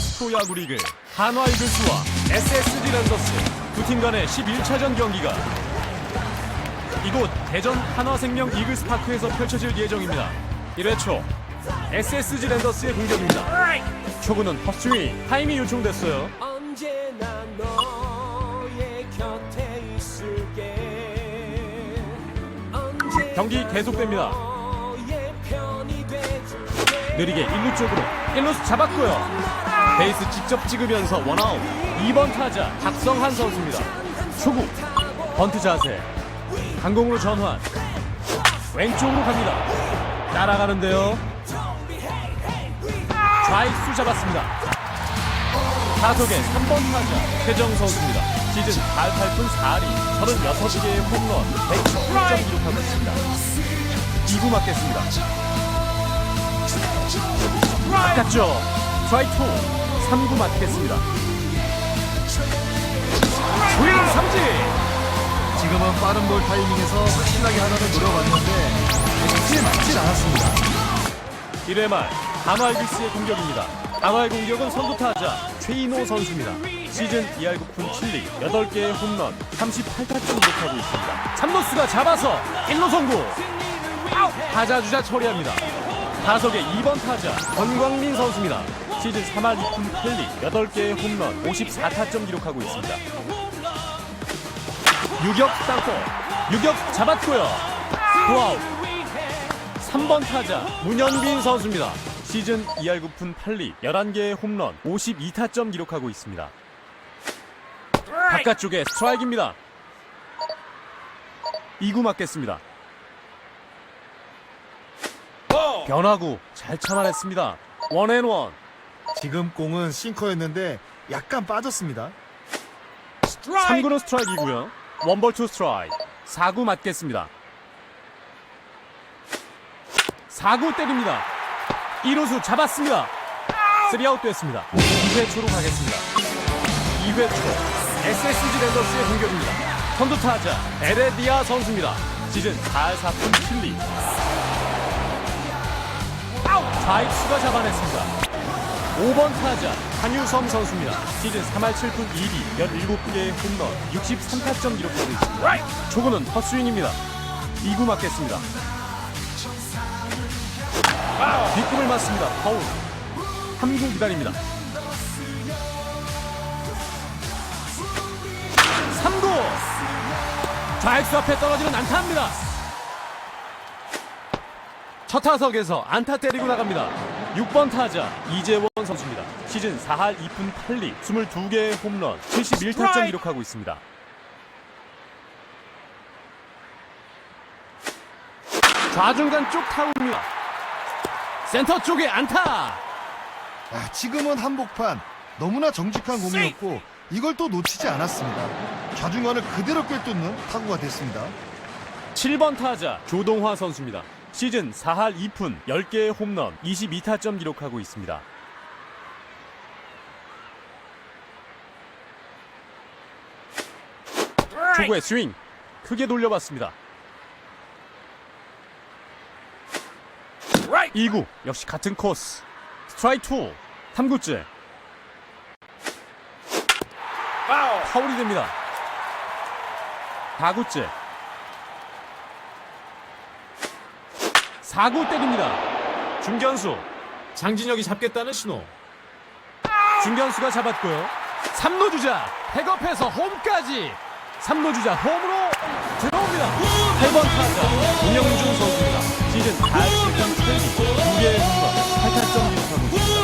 스포츠 프로야구 리그 한화 이글스와 SSG 랜더스 두 팀 간의 11차전 경기가 이곳 대전 한화생명 이글스 파크에서 펼쳐질 예정입니다. 1회 초 SSG 랜더스의 공격입니다. 초구는 헛스윙 타임이 요청됐어요. 언제나 너의 곁에 있을게 경기 계속됩니다. 느리게 1루 쪽으로 1루수 잡았고요. 베이스 직접 찍으면서 원아웃 2번 타자 박성한 선수입니다. 초구 번트 자세 강공으로 전환 왼쪽으로 갑니다. 따라가는데요. 좌익수 잡았습니다. 타석의 3번 타자 최정 선수입니다. 시즌 8, 8푼 4리 36개의 홈런 110점 기록하고 있습니다. 2구 맞겠습니다. 바꿨죠. 스트라이크 2 3구 맞겠습니다. 스윙 삼진 지금은 빠른 볼 타이밍에서 확실하게 하나를 노려봤는데 사실 맞질 않았습니다. 1회 말 한화 이글스의 공격입니다. 한화의 공격은 선두 타자 최인호 선수입니다. 시즌 2할 9푼 7리 8개의 홈런 38타점 기록하고 있습니다. 3루수가 잡아서 1루 성공 타자 주자 처리합니다. 타석의 2번 타자 권광민 선수입니다. 시즌 3할 2푼 8리 8개의 홈런 54타점 기록하고 있습니다. 유격 땅볼 유격 잡았고요. 투아웃 3번 타자 문현빈 선수입니다. 시즌 2할 9푼 8리 11개의 홈런 52타점 기록하고 있습니다. 바깥쪽에 스트라이크입니다. 2구 맞겠습니다. 변화구 잘 참아냈습니다. 원앤원 지금 공은 싱커였는데 약간 빠졌습니다. 3구는 스트라이크이고요. 원볼 투 스트라이크 4구 맞겠습니다. 4구 때립니다. 1루수 잡았습니다. 3아웃 됐습니다. 2회 초로 가겠습니다. 2회 초 SSG 랜더스의 공격입니다. 선두 타자 에레디아 선수입니다. 시즌 4할 4푼 7리 좌익수가 잡아냈습니다. 5번 타자 한유섬 선수입니다. 시즌 3할 7푼 2리 17개의 홈런 63타점 기록하고 있습니다. 초구는 헛스윙입니다. 2구 맞겠습니다. 뒷꿈을 맞습니다. 파울. 3구 기다립니다. 3구! 좌익수 앞에 떨어지는 안타입니다. 첫 타석에서 안타 때리고 나갑니다. 6번 타자 이재원 선수입니다. 시즌 4할 2푼 8리 22개의 홈런 71타점 기록하고 있습니다. 좌중간 쪽 타구입니다. 센터 쪽에 안타! 아, 지금은 한복판 너무나 정직한 공이었고 이걸 또 놓치지 않았습니다. 좌중간을 그대로 꿰뚫는 타구가 됐습니다. 7번 타자 조동화 선수입니다. 시즌 4할 2푼 10개의 홈런 22타점 기록하고 있습니다. 초구의 스윙 크게 돌려봤습니다. 2구 역시 같은 코스 스트라이크 2 3구째 파울이 됩니다. 4구째 4구 때립니다. 중견수 장진혁이 잡겠다는 신호. 중견수가 잡았고요. 3루 주자 백업해서 홈까지. 3루 주자 홈으로 들어옵니다. 8번 타자 문영준 선수입니다. 시즌 8점 3개 2개의 홈런 8타점 기록하고.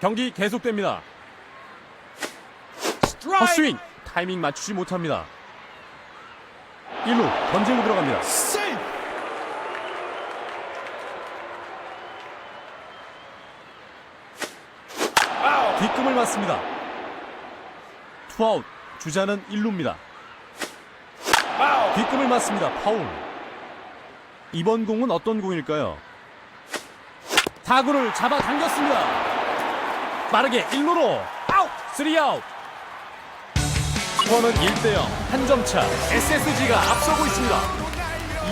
경기 계속됩니다. 헛스윙 타이밍 맞추지 못합니다. 1루 던지고 들어갑니다. 뒷꿈을 맞습니다. 투아웃 주자는 1루입니다. 뒷꿈을 맞습니다. 파울. 이번 공은 어떤 공일까요? 타구를 잡아 당겼습니다. 빠르게 1루로 아웃 3아웃. 스코어는 1대0 한 점 차. SSG가 앞서고 있습니다.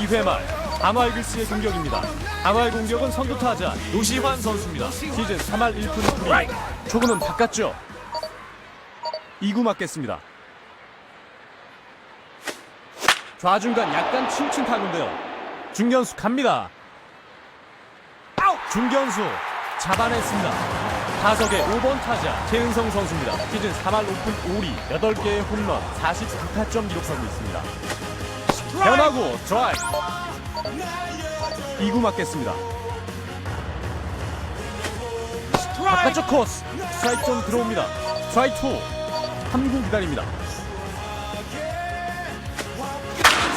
2회 말 아말글스의 공격입니다. 아말 공격은 선두 타자 노시환 선수입니다. 시즌 3할 1푼 9리. 초구는 바꿨죠. 2구 맞겠습니다. 좌중간 약간 층층 타는데요. 중견수 갑니다. 중견수 잡아냈습니다. 타석의 5번 타자 최은성 선수입니다. 시즌 3할 5푼 5리 8개의 홈런 49타점 기록하고 있습니다. 변하고 드라이브 2구 맞겠습니다. 바깥쪽 코스 스트라이크 좀 들어옵니다. 스트라이크 2 3구 기다립니다.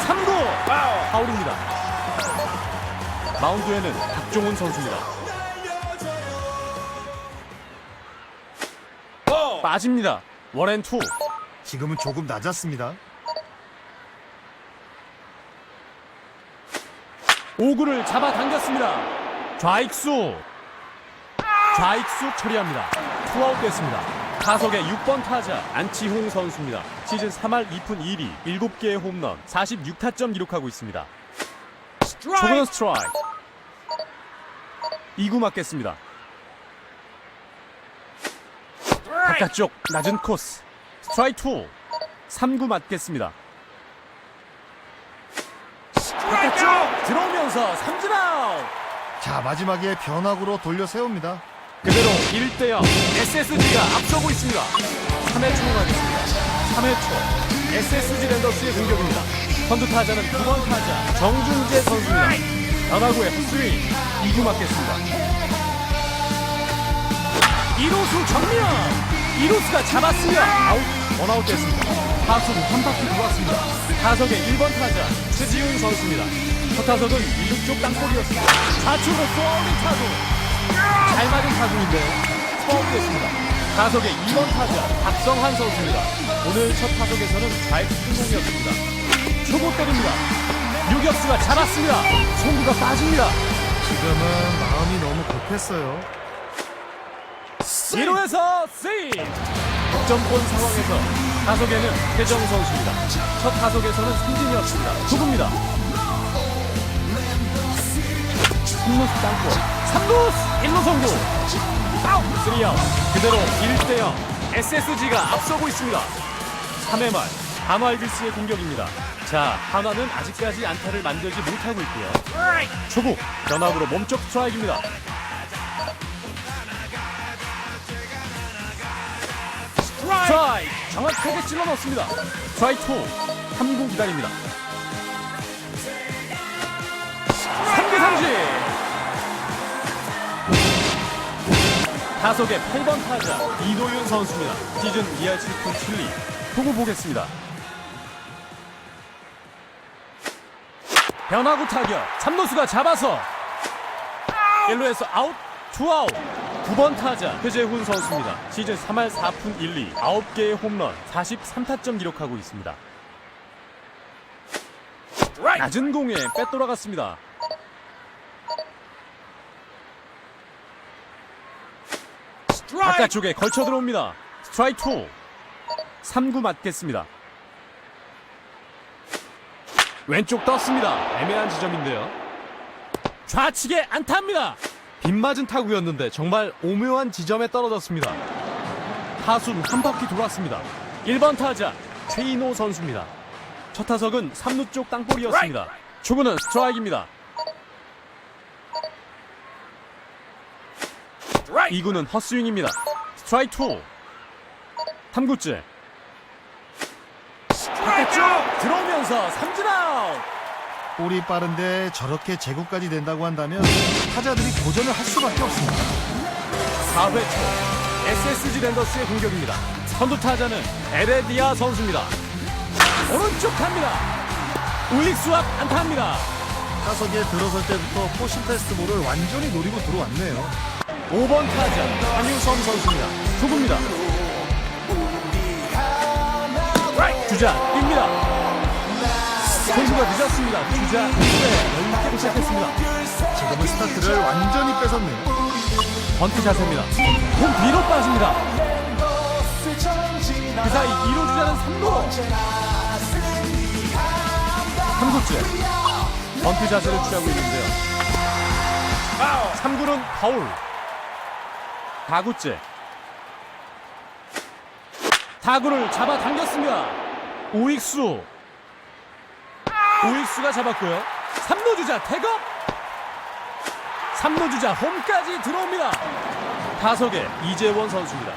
3구 파울입니다. 마운드에는 박종훈 선수입니다. 빠집니다. 원앤 투 지금은 조금 낮았습니다. 5구를 잡아당겼습니다. 좌익수 좌익수 처리합니다. 투아웃 됐습니다. 타석의 6번 타자 안치홍 선수입니다. 시즌 3할 2푼 1리 7개의 홈런 46타점 기록하고 있습니다. 초구는 스트라이크 2구 맞겠습니다. 바깥쪽 낮은 코스. 스트라이크 2 3구 맞겠습니다. 바깥쪽 들어오면서 삼진 아웃. 자, 마지막에 변화구로 돌려 세웁니다. 그대로 1대0 SSG가 앞서고 있습니다. 3회 초 가겠습니다. 3회 초. SSG 랜더스의 공격입니다. 선두 타자는 9번 타자 정준재 선수입니다. 변화구의 헛스윙. 2구 맞겠습니다. 1호수 정면 1호수가 잡았으며 아웃 원아웃 됐습니다 타수는 한 바퀴 돌았습니다 타석의 1번 타자 최지훈 선수입니다 첫 타석은 2루 쪽 땅볼이었습니다 좌측으로 쏘아올린 타구 잘 맞은 타구인데요. 스파웃 됐습니다. 타석의 2번 타자 박성환 선수입니다. 오늘 첫 타석에서는 좌익 승공이었습니다. 초보 때립니다. 유격수가 잡았습니다. 송구가 빠집니다. 지금은 마음이 너무 급했어요. 1루에서 세이 득점권 상황에서 타석에는 태정 선수입니다. 첫 타석에서는 승진이었습니다. 투구입니다. 3루수 땅볼. 3루수 1루 송구! 아웃! 3아웃. 그대로 1대0 SSG가 앞서고 있습니다. 3회 말 한화 이글스의 공격입니다. 자 한화는 아직까지 안타를 만들지 못하고 있고요. 초구 변화구로 몸쪽 스트라이크입니다 트라이크 정확하게 찔러 넣습니다. 스트라이크 2 3구 기다립니다. 3개 삼진 타석의 8번 타자 이도윤 선수입니다. 시즌 2할 7푼 7리. 보고 보겠습니다. 변화구 타격. 3루수가 잡아서. 1루에서 아웃 투아웃 9번 타자 최재훈 선수입니다 시즌 3할 4푼 1리 9개의 홈런 43타점 기록하고 있습니다 낮은 공에 빼돌아갔습니다 바깥쪽에 걸쳐 들어옵니다. 스트라이크 2. 3구 맞겠습니다. 왼쪽 떴습니다. 애매한 지점인데요. 좌측에 안타입니다. 빗맞은 타구였는데 정말 오묘한 지점에 떨어졌습니다. 타순 한 바퀴 돌았습니다. 1번 타자 최인호 선수입니다. 첫 타석은 3루 쪽 땅볼이었습니다. 초구는 스트라이크입니다. 2구는 헛스윙입니다. 스트라이크 2. 3구째. 바깥쪽 들어오면서 삼진 아웃. 볼이 빠른데 저렇게 제구까지 된다고 한다면 타자들이 고전을 할 수밖에 없습니다. 4회 초 SSG 랜더스의 공격입니다. 선두 타자는 에레디아 선수입니다. 오른쪽 갑니다. 우익수 앞 안타입니다. 타석에 들어설 때부터 포신 테스트 볼을 완전히 노리고 들어왔네요. 5번 타자 한유섬 선수입니다. 초구입니다. 주자 뜁니다. 선수가 늦었습니다. 주자 2회 연립 도착했습니다. 지금은 스타트를 완전히 뺏었네요. 번트 자세입니다. 공 뒤로 빠집니다. 그 사이 2루 주자는 3루로 3구째 번트 자세를 취하고 있는데요. 3구는 파울 4구째 타구를 잡아당겼습니다. 우익수 우익수가 잡았고요. 3루 주자 태업 3루 주자 홈까지 들어옵니다. 타석에 이재원 선수입니다.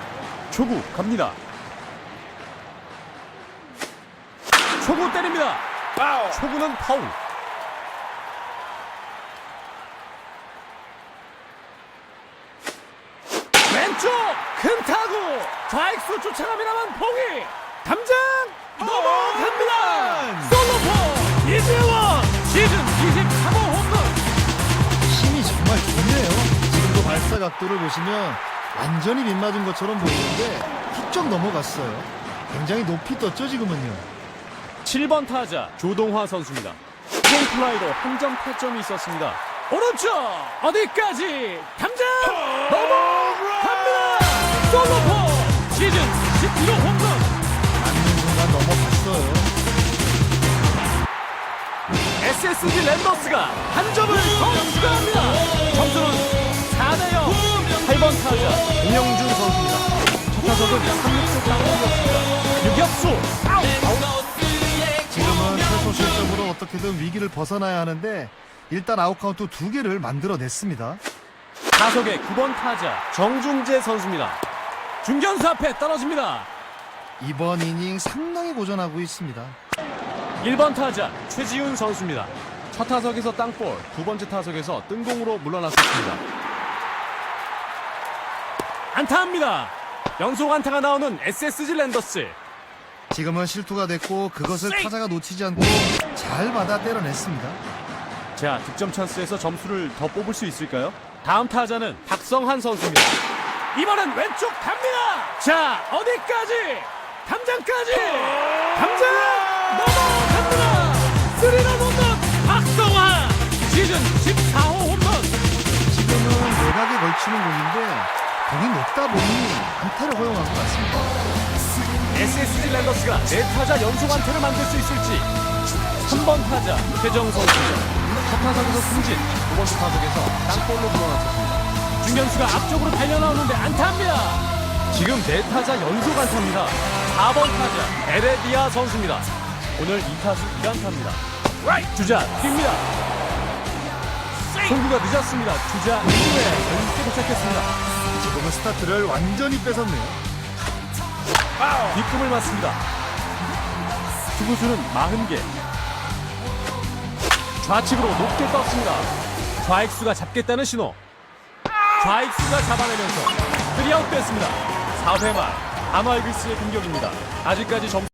초구 갑니다. 초구 때립니다. 초구는 파울. 왼쪽 큰 타구 좌익수 쫓아갑니다만 봉이 담장 넘어갑니다. 각도를 보시면 완전히 빗맞은 것처럼 보이는데 훌쩍 넘어갔어요. 굉장히 높이 떴죠 지금은요. 7번 타자 조동화 선수입니다. 홈플라이로 한 점 타점이 있었습니다. 오른쪽 어디까지 담장 넘어갑니다. 솔로포 시즌 11호 홈런. 맞는 순간 넘어갔어요. SSG 랜더스가 한 점을 더 추가합니다. 점수는 4대 0. 8번 타자 김영준 선수입니다. 첫 타석은 3루쪽 땅볼이었습니다. 유격수 아웃. 지금은 최소 실점으로 어떻게든 위기를 벗어나야 하는데 일단 아웃카운트 두 개를 만들어냈습니다. 타석의 9번 타자 정중재 선수입니다. 중견수 앞에 떨어집니다. 이번 이닝 상당히 고전하고 있습니다. 1번 타자 최지훈 선수입니다. 첫 타석에서 땅볼, 두 번째 타석에서 뜬공으로 물러났었습니다. 안타합니다. 연속 안타가 나오는 SSG 랜더스. 지금은 실투가 됐고 그것을 타자가 놓치지 않고 잘 받아 때려냈습니다. 자, 득점 찬스에서 점수를 더 뽑을 수 있을까요? 다음 타자는 박성한 선수입니다. 이번엔 왼쪽 갑니다. 자, 어디까지? 담장까지. 담장 넘어갑니다. 스리런 홈런 박성환 시즌 14호 홈런. 지금은 외곽에 걸치는 공인데 공이 높다 보니 안타를 허용한 것 같습니다. SSG 랜더스가 네 타자 연속 안타를 만들 수 있을지. 3번 타자 최정 선수입니다 첫 타석에서 승진 두 번째 타석에서 땅볼로 물러났었습니다. 중견수가 앞쪽으로 달려나오는데 안타입니다. 지금 네 타자 연속 안타입니다. 4번 타자 에레디아 선수입니다. 오늘 2타수 1안타입니다. 주자 뜁니다. 송구가 늦었습니다. 주자 2루에 연습 도착했습니다 지금은 스타트를 완전히 뺏었네요. 뒷꿈을 맞습니다. 투구수는 40개. 좌측으로 높게 떴습니다. 좌익수가 잡겠다는 신호. 좌익수가 잡아내면서 3아웃 됐습니다. 4회 말 아마이글스의 공격입니다. 아직까지 점